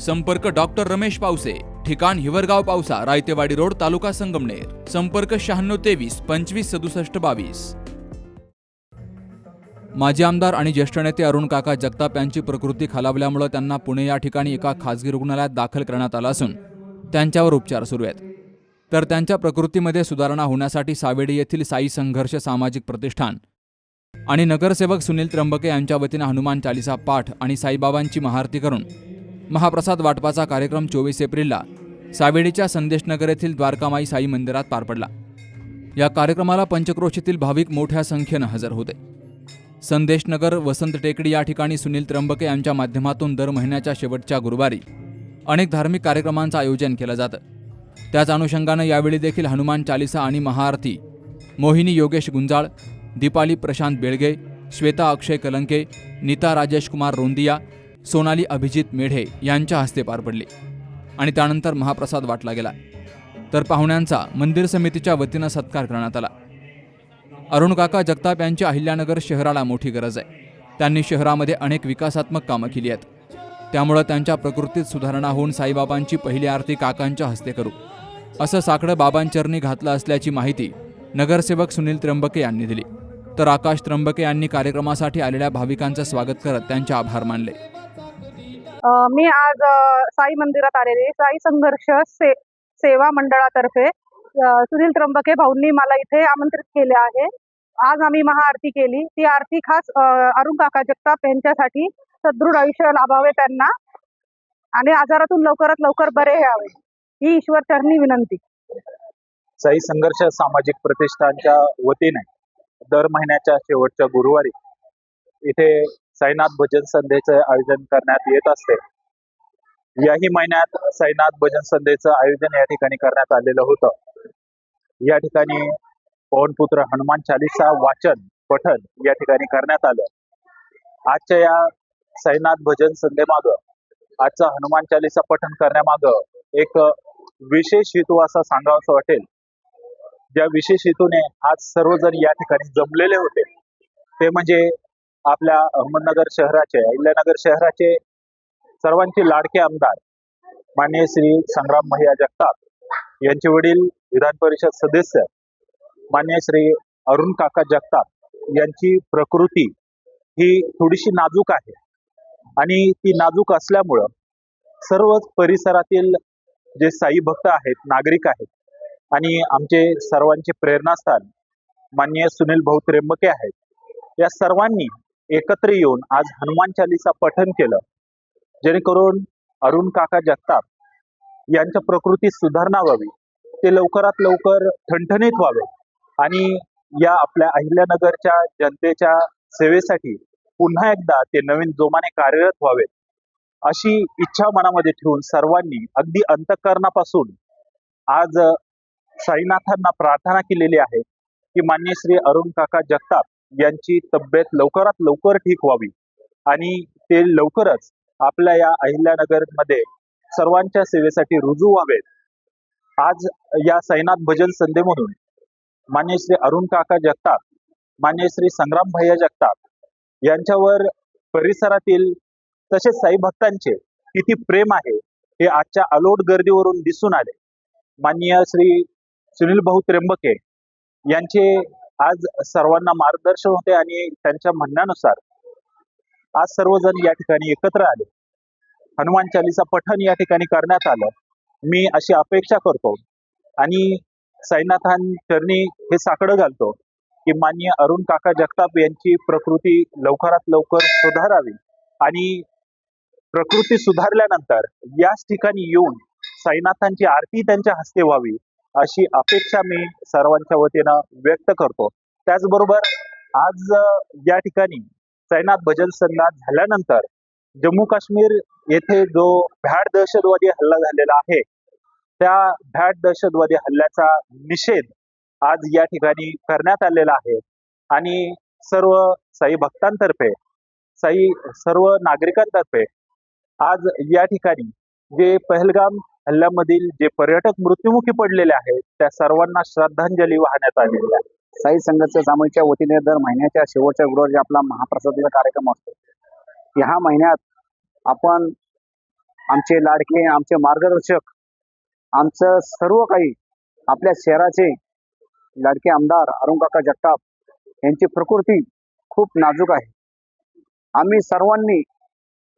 संपर्क डॉक्टर रमेश पावसे ठिकाण हिवरगाव पावसा रायतेवाडी रोड तालुका संगमनेर. संपर्क शहाण्णव तेवीस पंचवीस सदुसष्ट बावीस. माजी आमदार आणि ज्येष्ठ नेते अरुण काका जगताप यांची प्रकृती खालावल्यामुळे त्यांना पुणे या ठिकाणी एका खासगी रुग्णालयात दाखल करण्यात आलं असून त्यांच्यावर उपचार सुरू आहेत. तर त्यांच्या प्रकृतीमध्ये सुधारणा होण्यासाठी सावेडी येथील साई संघर्ष सामाजिक प्रतिष्ठान आणि नगरसेवक सुनील त्र्यंबके यांच्या वतीनं हनुमान चालिसा पाठ आणि साईबाबांची महाआरती करून महाप्रसाद वाटपाचा कार्यक्रम चोवीस एप्रिलला सावेडीच्या संदेशनगर येथील द्वारकामाई साई मंदिरात पार पडला. या कार्यक्रमाला पंचक्रोशीतील भाविक मोठ्या संख्येनं हजर होते. संदेशनगर वसंत टेकडी या ठिकाणी सुनील त्र्यंबके यांच्या माध्यमातून दर महिन्याच्या शेवटच्या गुरुवारी अनेक धार्मिक कार्यक्रमांचं आयोजन केलं जातं. त्याच अनुषंगानं यावेळी देखील हनुमान चालिसा आणि महाआरती मोहिनी योगेश गुंजाळ दीपाली प्रशांत बेळगे श्वेता अक्षय कलंके नीता राजेश कुमार रोंदिया सोनाली अभिजित मेढे यांच्या हस्ते पार पडली. आणि त्यानंतर महाप्रसाद वाटला गेला. तर पाहुण्यांचा मंदिर समितीच्या वतीनं सत्कार करण्यात आला. अरुण काका जगताप यांची अहिल्यानगर शहराला मोठी गरज आहे. त्यांनी शहरामध्ये अनेक विकासात्मक कामं केली आहेत. त्यामुळं त्यांच्या प्रकृतीत सुधारणा होऊन साईबाबांची पहिली आरती काकांच्या हस्ते करू. असं साकडं बाबांचरणी घातलं असल्याची माहिती नगरसेवक सुनील त्र्यंबके यांनी दिली. तर आकाश त्र्यंबके यांनी कार्यक्रमासाठी आलेल्या भाविकांचं स्वागत करत त्यांचे आभार मानले. मी आज साई मंदिरात आलेले साई संघर्ष से सेवा मंडळातर्फे सुनील त्र्यंबके भाऊंनी मला इथे आमंत्रित केले आहे. आज आम्ही महाआरती केली. ती आरती खास अरुण काका जगताप यांच्यासाठी सदृढ आयुष्य लाभावे त्यांना आणि आजारातून लवकरात लवकर बरे व्हावे. ही ईश्वर चरणी विनंती. साई संघर्ष सामाजिक प्रतिष्ठानच्या वतीने दर महिन्याच्या शेवटच्या गुरुवारी इथे साईनाथ भजन संध्येचं आयोजन करण्यात येत असते. याही महिन्यात साईनाथ भजन संध्येचं आयोजन या ठिकाणी करण्यात आलेलं होतं. या ठिकाणी पवनपुत्र हनुमान चालिसा वाचन पठन या ठिकाणी करण्यात आलं. आजच्या या साईनाथ भजन संध्येमाग आजचा हनुमान चालिसा पठन करण्यामागं एक विशेष हेतू असा सांगावं वाटेल ज्या विशेष हेतूने आज सर्वजण या ठिकाणी जमलेले होते ते म्हणजे आपल्या अहमदनगर शहराचे अहिल्यानगर शहराचे सर्वांचे लाडके आमदार माननीय श्री संग्राम महिया जगताप यांचे वडील विधान परिषद सदस्य मान्य श्री अरुण काका जगताप यांची प्रकृती ही थोडीशी नाजूक आहे. आणि ती नाजूक असल्यामुळं सर्वच परिसरातील जे साई भक्त आहेत नागरिक आहेत आणि आमचे सर्वांचे प्रेरणास्थान माननीय सुनील भाऊ त्र्यंबके आहेत. या सर्वांनी एकत्र येऊन आज हनुमान चालीसा पठन केलं. जेणेकरून अरुण काका जगताप यांच्या प्रकृतीत सुधारणा व्हावी. ते लवकरात लवकर ठणठणीत व्हावे. आणि या आपल्या अहिल्यानगरच्या जनतेच्या सेवेसाठी पुन्हा एकदा ते नवीन जोमाने कार्यरत व्हावेत. अशी इच्छा मनामध्ये ठेवून सर्वांनी अगदी अंतःकरणापासून आज साईनाथांना प्रार्थना केलेली आहे की मान्य श्री अरुण काका जगताप यांची तब्येत लवकरात लवकर ठीक व्हावी. आणि ते लवकरच आपल्या या अहिल्यानगरमध्ये सर्वांच्या सेवेसाठी रुजू व्हावेत. आज या साईनाथ भजन संध्येमधून मान्य श्री अरुण काका जगताप मान्य श्री संग्राम भैया जगताप यांच्यावर परिसरातील तसेच साई भक्तांचे किती प्रेम आहे हे आजच्या अलोट गर्दीवरून दिसून आले. माननीय श्री सुनील भाऊ त्र्यंबके यांचे आज सर्वांना मार्गदर्शन होते आणि त्यांच्या म्हणण्यानुसार आज सर्वजण या ठिकाणी एकत्र आले. हनुमान चालीसा पठण या ठिकाणी करण्यात आलं. मी अशी अपेक्षा करतो आणि साईनाथान चरणी हे साकडं घालतो की मान्य अरुण काका जगताप यांची प्रकृती लवकरात लवकर सुधारावी आणि प्रकृती सुधारल्यानंतर याच ठिकाणी येऊन साईनाथांची आरती त्यांच्या हस्ते व्हावी अशी अपेक्षा मी सर्वांच्या वतीनं व्यक्त करतो. त्याचबरोबर आज या ठिकाणी सैनात भजन संघात झाल्यानंतर जम्मू काश्मीर येथे जो भ्याड दहशतवादी हल्ला झालेला आहे त्या भ्याड दहशतवादी हल्ल्याचा निषेध आज या ठिकाणी करण्यात आलेला आहे. आणि सर्व साई भक्तांतर्फे साई सर्व नागरिकांतर्फे आज या ठिकाणी जे पहलगाम हल्ल्यामधील जे पर्यटक मृत्युमुखी पडलेले आहेत त्या सर्वांना श्रद्धांजली वाहण्यात आलेली आहे. साई संघर्ष सामूहिकच्या वतीने दर महिन्याच्या शेवटच्या गुरुवारी आपला महाप्रसादीचा कार्यक्रम असतो ह्या महिन्यात आपण आमचे लाडके आमचे मार्गदर्शक आमचं सर्व काही आपल्या शहराचे लाडके आमदार अरुणकाका जगताप यांची प्रकृती खूप नाजूक आहे. आम्ही सर्वांनी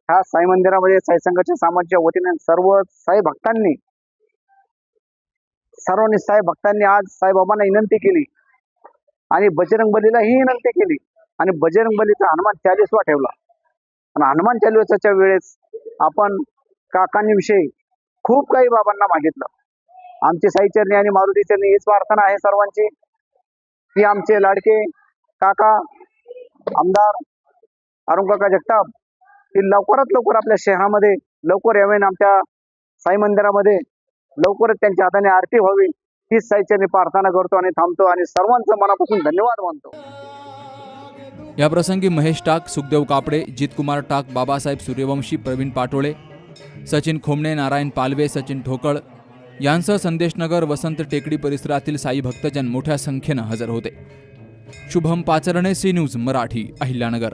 ह्या साई मंदिरामध्ये साई संघाच्या सामाजिकच्या वतीने सर्व साई भक्तांनी सर्वांनी साई भक्तांनी आज साईबाबांना विनंती केली. आणि बजरंग बलीला ही विनंती केली. आणि बजरंग बलीचा हनुमान चालीसवा ठेवला. आणि हनुमान चालीसाच्या वेळेस आपण काकांविषयी खूप काही बाबांना मागितलं. आमची साईचरणी आणि मारुती चरणी हीच प्रार्थना आहे सर्वांची. की आमचे लाडके काका आमदार अरुण काका जगताप की लवकरात लवकर आपल्या शहरामध्ये लवकर यावेन आमच्या साई मंदिरामध्ये लवकरच त्यांच्या हाताने आरती व्हावी. हीच साईचरणी प्रार्थना करतो आणि थांबतो आणि सर्वांचं मनापासून धन्यवाद मानतो. याप्रसंगी महेश टाक सुखदेव कापडे जितकुमार टाक बाबासाहेब सूर्यवंशी प्रवीण पाटोळे सचिन खोमणे नारायण पालवे सचिन ठोकळ यांसह संदेशनगर वसंत टेकडी परिसरातील साई भक्तजन मोठ्या संख्येनं हजर होते. Shubham Pacharne C news Marathi Ahilyanagar.